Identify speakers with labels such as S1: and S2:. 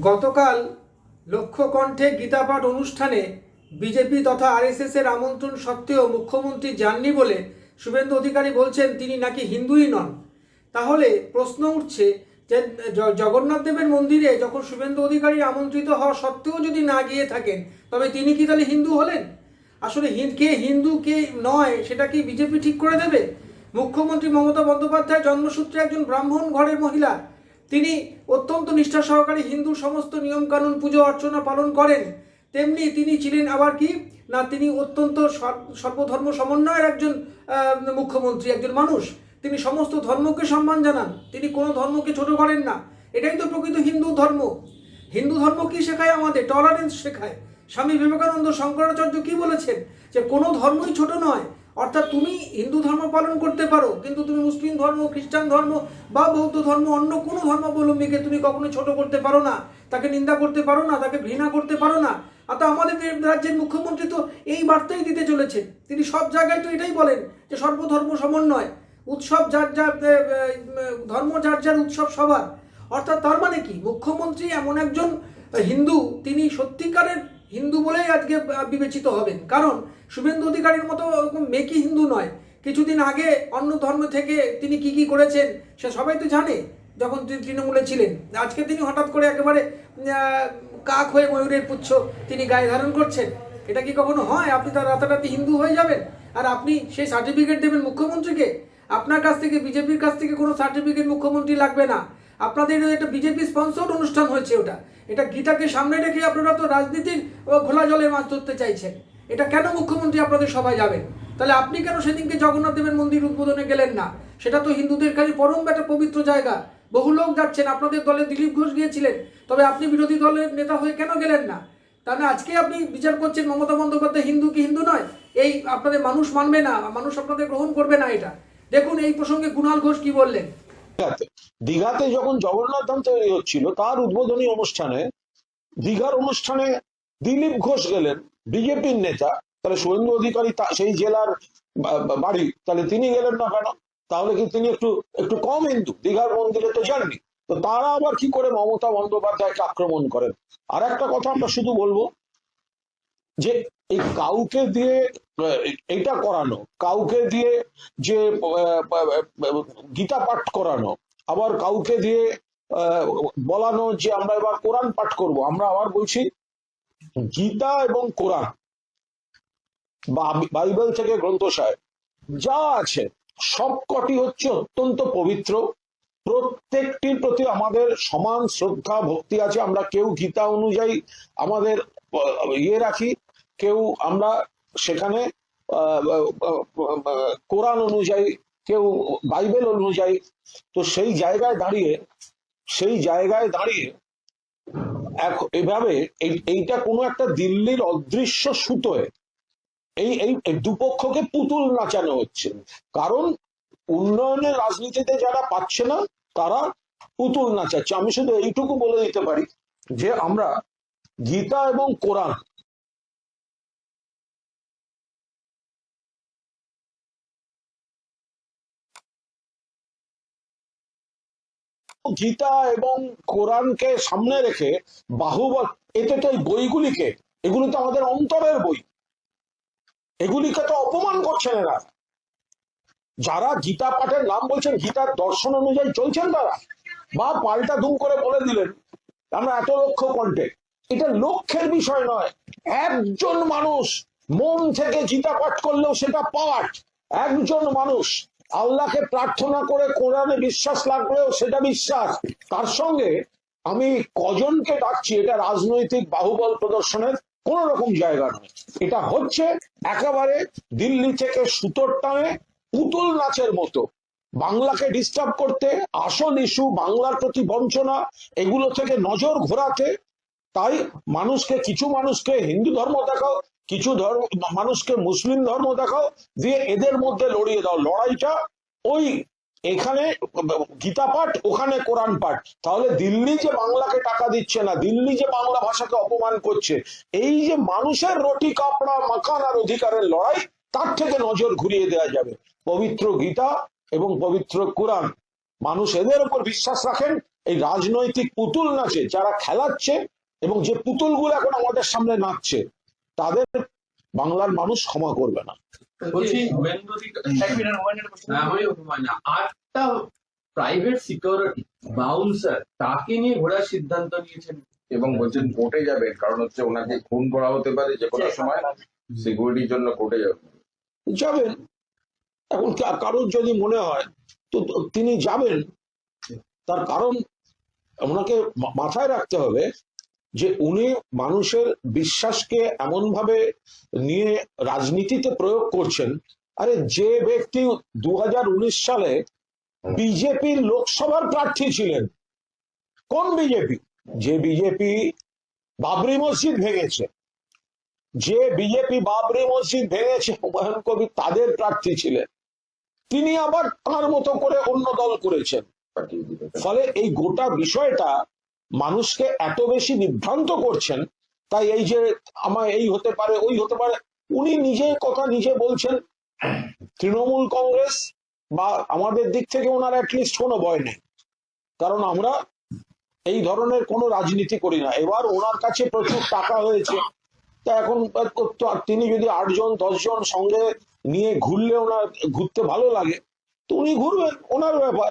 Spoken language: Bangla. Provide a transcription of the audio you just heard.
S1: গতকাল লক্ষ্যকণ্ঠে গীতাপাঠ অনুষ্ঠানে বিজেপি তথা আরএসএস এর আমন্ত্রণ সত্ত্বেও মুখ্যমন্ত্রী যাননি বলে শুভেন্দু অধিকারী বলছেন তিনি নাকি হিন্দুই নন। তাহলে প্রশ্ন উঠছে যে জগন্নাথ দেবের মন্দিরে যখন শুভেন্দু অধিকারী আমন্ত্রিত হওয়া সত্ত্বেও যদি না গিয়ে থাকেন, তবে তিনি কি তাহলে হিন্দু হলেন? আসলে কে হিন্দু, কে নয়, সেটা কি বিজেপি ঠিক করে দেবে? মুখ্যমন্ত্রী মমতা বন্দ্যোপাধ্যায় জন্মসূত্রে একজন ব্রাহ্মণ ঘরের মহিলা। তিনি অত্যন্ত নিষ্ঠা সহকারে হিন্দুর সমস্ত নিয়মকানুন, পুজো অর্চনা পালন করেন। তেমনি তিনি ছিলেন আবার কি? না, তিনি অত্যন্ত সর- সর্বধর্ম সমন্বয়ের একজন মুখ্যমন্ত্রী, একজন মানুষ। তিনি সমস্ত ধর্মকে সম্মান জানান। তিনি কোনো ধর্মকে ছোট করেন না। এটাই তো প্রকৃত হিন্দু ধর্ম। হিন্দু ধর্ম কি শেখায় আমাদের? টলারেন্স শেখায়। স্বামী বিবেকানন্দ শঙ্করাচার্য কি বলেছেন? যে কোনো ধর্মই ছোট নয়। অর্থাৎ তুমি হিন্দু ধর্ম পালন করতে পারো, কিন্তু তুমি মুসলিম ধর্ম, খ্রিস্টান ধর্ম বা বৌদ্ধ ধর্ম, অন্য কোনো ধর্মাবলম্বীকে তুমি কখনো ছোট করতে পারো না। তাকে নিন্দা করতে পারো না, তাকে ঘৃণা করতে পারো না। আর তো আমাদের রাজ্যের মুখ্যমন্ত্রী তো এই বার্তাই দিতে চলেছে তিনি সব জায়গায় তো এটাই বলেন যে সর্বধর্ম সমন্বয়। উৎসব যার যার ধর্ম যার যার উৎসব সবার। অর্থাৎ তার মানে কি? মুখ্যমন্ত্রী এমন একজন হিন্দু, তিনি সত্যিকারের হিন্দু বলেই আজকে বিবেচিত হবেন। কারণ শুভেন্দু অধিকারীর মতো ওরকম মেকি হিন্দু নয়। কিছুদিন আগে অন্য ধর্ম থেকে তিনি কি কি করেছেন, সে সবাই তো জানে, যখন তিনি তৃণমূলে ছিলেন। আজকে তিনি হঠাৎ করে একেবারে কাক হয়ে ময়ূরের পুচ্ছ তিনি গায়ে ধারণ করছেন। এটা কি কখনো হয়? আপনি তার রাতারাতি হিন্দু হয়ে যাবেন। আর আপনি সেই সার্টিফিকেট দেবেন মুখ্যমন্ত্রীকে? আপনার কাছ থেকে, বিজেপির কাছ থেকে কোনো সার্টিফিকেট মুখ্যমন্ত্রী লাগবে না। আপনাদের এটা বিজেপি স্পন্সর্ড অনুষ্ঠান হয়েছে ওটা। এটা গীতাকে সামনে রেখে আপনারা তো রাজনীতির ঘোলা জলে মাছ ধরতে চাইছেন। এটা কেন মুখ্যমন্ত্রী আপনাদের সবাই যাবেন? তাহলে আপনি কেন সেদিনকে জগন্নাথ দেবের মন্দির উদ্বোধনে গেলেন না? সেটা তো হিন্দুদের কাছে পরম একটা পবিত্র জায়গা। বহু লোক যাচ্ছেন, আপনাদের দলে দিলীপ ঘোষ গিয়েছিলেন। তবে আপনি বিরোধী দলের নেতা হয়ে কেন গেলেন না? তাহলে আজকে আপনি বিচার করছেন মমতা বন্দ্যোপাধ্যায় হিন্দু কি হিন্দু নয়? এই আপনাদের মানুষ মানবে না, মানুষ আপনাদের গ্রহণ করবে না এটা। দেখুন এই প্রসঙ্গে কুণাল ঘোষ কি বললেন?
S2: দীঘাতে। দীঘাতে যখন জগন্নাথ ধাম তৈরি হচ্ছিল, তার উদ্বোধনী অনুষ্ঠানে, দীঘার অনুষ্ঠানে দিলীপ ঘোষ গেলেন, বিজেপির নেতা। তাহলে শুভেন্দু অধিকারী সেই জেলার বাড়ি, তাহলে তিনি গেলেন না কেন? তাহলে কি তিনি একটু একটু কম হিন্দু? দীঘার মন্দিরে তো যাননি। তো তারা আবার কি করে মমতা বন্দ্যোপাধ্যায়কে আক্রমণ করেন? আর একটা কথা আমরা শুধু বলব যে এই কাউকে দিয়ে, এটা করানো, কাউকে দিয়ে যে গীতা পাঠ করানো, আবার কাউকে দিয়ে বলানো যে আমরা এবার কোরআন পাঠ করব, আমরা আবার বলছি গীতা এবং কোরআন বাইবেল থেকে গ্রন্থসায় যা আছে, সবকটি হচ্ছে অত্যন্ত পবিত্র। প্রত্যেকটির প্রতি আমাদের সমান শ্রদ্ধা, ভক্তি আছে। আমরা কেউ গীতা অনুযায়ী আমাদের ইয়ে রাখি কেউ আমরা সেখানে কোরআন অনুযায়ী, কেউ বাইবেল অনুযায়ী, তো সেই জায়গায় দাঁড়িয়ে, সেই জায়গায় দাঁড়িয়ে এভাবে এইটা কোনো একটা দিল্লির অদৃশ্য সুতোয় এই এই দুপক্ষকে পুতুল নাচানো হচ্ছে। কারণ উন্নয়নের রাজনীতিতে যারা পাচ্ছে না, তারা পুতুল নাচাচ্ছে। আমি শুধু এইটুকু বলে দিতে পারি যে আমরা গীতা এবং কোরআন গীতা এবং কোরআনকে সামনে রেখে বাহুবল, এতে তো এই বইগুলিকে, এগুলি তো আমাদের অন্তরের বই। এগুলিকে তো অপমান করছেন এরা। যারা গীতা পাঠের নাম বলছেন, গীতার দর্শন অনুযায়ী চলছেন তারা। বা পাল্টা দুম করে বলে দিলেন, আমরা এত লক্ষ কণ্ঠে। এটা লক্ষ্যের বিষয় নয়। একজন মানুষ মন থেকে গীতা পাঠ করলেও সেটা পাঠ। একজন মানুষ আল্লাহকে প্রার্থনা করে কোরআনে বিশ্বাস লাগলেও সেটা বিশ্বাস। তার সঙ্গে আমি কজনকে ডাকছি, এটা রাজনৈতিক বাহুবল প্রদর্শনের কোন রকম জায়গা নয়। এটা হচ্ছে একেবারে দিল্লি থেকে সুতোর টানে পুতুল নাচের মতো। বাংলাকে ডিস্টার্ব করতে আসল ইস্যু বাংলার প্রতি বঞ্চনা, এগুলো থেকে নজর ঘোরাতে, তাই মানুষকে, কিছু মানুষকে হিন্দু ধর্ম দেখাও কিছু ধর্ম, মানুষকে মুসলিম ধর্ম দেখাও, দিয়ে এদের মধ্যে লড়িয়ে দাও। লড়াইটা ওই এখানে গীতা পাঠ, ওখানে কোরআন পাঠ। তাহলে দিল্লি যে বাংলাকে টাকা দিচ্ছে না, দিল্লি যে বাংলা ভাষাকে অপমান করছে, এই যে মানুষের রুটি কাপড়া, মাখান আর অধিকারের লড়াই, তার থেকে নজর ঘুরিয়ে দেওয়া যাবে। পবিত্র গীতা এবং পবিত্র কোরআন, মানুষ এদের উপর বিশ্বাস রাখেন। এই রাজনৈতিক পুতুল নাচে, যারা খেলাচ্ছে এবং যে পুতুলগুলো এখন আমাদের সামনে নাচছে তাদের বাংলার মানুষ ক্ষমা করবে না।
S3: আটটা প্রাইভেট সিকিউরিটি বাউন্সার তাকে নিয়ে ঘোরার সিদ্ধান্ত নিয়েছেন
S4: এবং বলছেন কোর্টে যাবেন। কারণ হচ্ছে ওনাকে খুন করা হতে পারে যে কোনো সময়। সিকিউরিটির জন্য কোর্টে যাবেন।
S2: যাবেন। এখন কারোর যদি মনে হয় তো তো তিনি যাবেন। তার কারণ ওনাকে মাথায় রাখতে হবে যে উনি মানুষের বিশ্বাসকে এমন ভাবে নিয়ে রাজনীতিতে প্রয়োগ করছেন, আরে যে ব্যক্তি দু সালে বিজেপির লোকসভার প্রার্থী ছিলেন, কোন বিজেপি? যে বিজেপি বাবরি মসজিদ ভেঙেছে, যে বিজেপি বাবরি মসজিদ ভেঙেছে, হুমায়ুন কবি তাদের প্রার্থী ছিলেন, তিনি আবার তার মতো করে অন্য দল করেছেন। ফলে এই গোটা বিষয়টা মানুষকে এত বেশি বিভ্রান্ত করছেন, তাই এই যে আমার এই হতে পারে, ওই হতে পারে, উনি নিজে কথা নিজে বলছেন, তৃণমূল কংগ্রেস বা আমাদের দিক থেকে ওনার অ্যাটলিস্ট কোনো ভয় নেই। কারণ আমরা এই ধরনের কোনো রাজনীতি করি না। এবার ওনার কাছে প্রচুর টাকা হয়েছে, তা এখন তিনি যদি আটজন, দশজন সঙ্গে নিয়ে ঘুরলে ওনার, ঘুরতে ভালো লাগে, তো উনি ঘুরবেন, ওনার ব্যাপার।